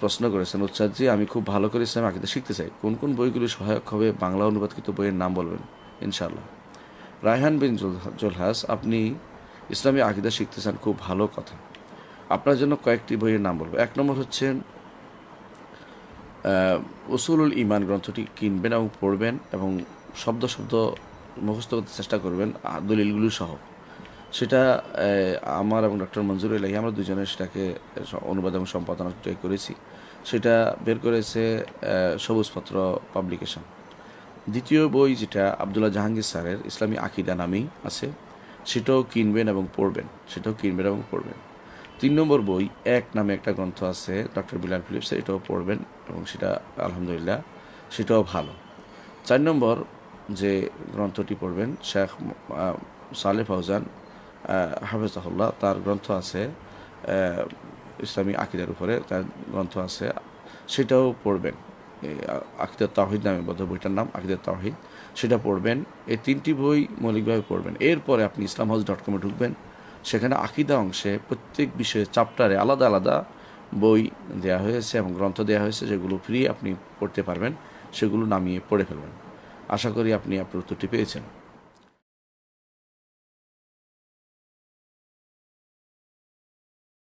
প্রশ্ন করেছেন উচ্চাদজি আমি খুব ভালো করে ইসলাম আকিদা শিখতে চাই। কোন কোন বইগুলি সহায়ক হবে বাংলা অনুবাদকৃত বইয়ের নাম বলবেন? ইনশাআল্লাহ। রায়হান বিন জুল- জুলহাস, আপনি ইসলামী আকিদা শিখতে চান, খুব ভালো কথা। আপনার জন্য কয়েকটি বইয়ের নাম বলব। এক নম্বর হচ্ছে উসুলুল ইমান গ্রন্থটি কিনবেন এবং পড়বেন এবং শব্দ শব্দ মুখস্থ করতে চেষ্টা করবেন দলিলগুলি সহ। সেটা আমার এবং ডক্টর মঞ্জুর এলাহি আমরা দুজনে সেটাকে অনুবাদ এবং সম্পাদনা করেছি, সেটা বের করেছে সবুজপত্র পাবলিকেশন। দ্বিতীয় বই যেটা আবদুল্লাহ জাহাঙ্গীর স্যারের, ইসলামী আকিদা নামেই আছে, সেটাও কিনবেন এবং পড়বেন, সেটাও কিনবেন এবং পড়বেন। তিন নম্বর বই, এক নামে একটা গ্রন্থ আছে, ডক্টর বিলাল ফিলিপস, এটাও পড়বেন এবং সেটা, আলহামদুলিল্লাহ, সেটাও ভালো। চার নম্বর যে গ্রন্থটি পড়বেন, শেখ সালে ফৌজান হাফেজাহুল্লাহ, তার গ্রন্থ আছে ইসলামী আকিদার উপরে তার গ্রন্থ আছে, সেটাও পড়বেন। আকিদার তাহিদ নামে হয় বইটার নাম আকিদার তাহিদ সেটা পড়বেন। এই তিনটি বই মৌলিকভাবে পড়বেন। এরপরে আপনি ইসলাম হাউস ডট কমে ঢুকবেন। সেখানে আকিদা অংশে প্রত্যেক বিষয়ে চাপ্টারে আলাদা আলাদা বই দেওয়া হয়েছে এবং গ্রন্থ দেওয়া হয়েছে, যেগুলো ফ্রি আপনি পড়তে পারবেন, সেগুলো নামিয়ে পড়ে ফেলবেন। আশা করি আপনি আপনার উত্তরটি পেয়েছেন।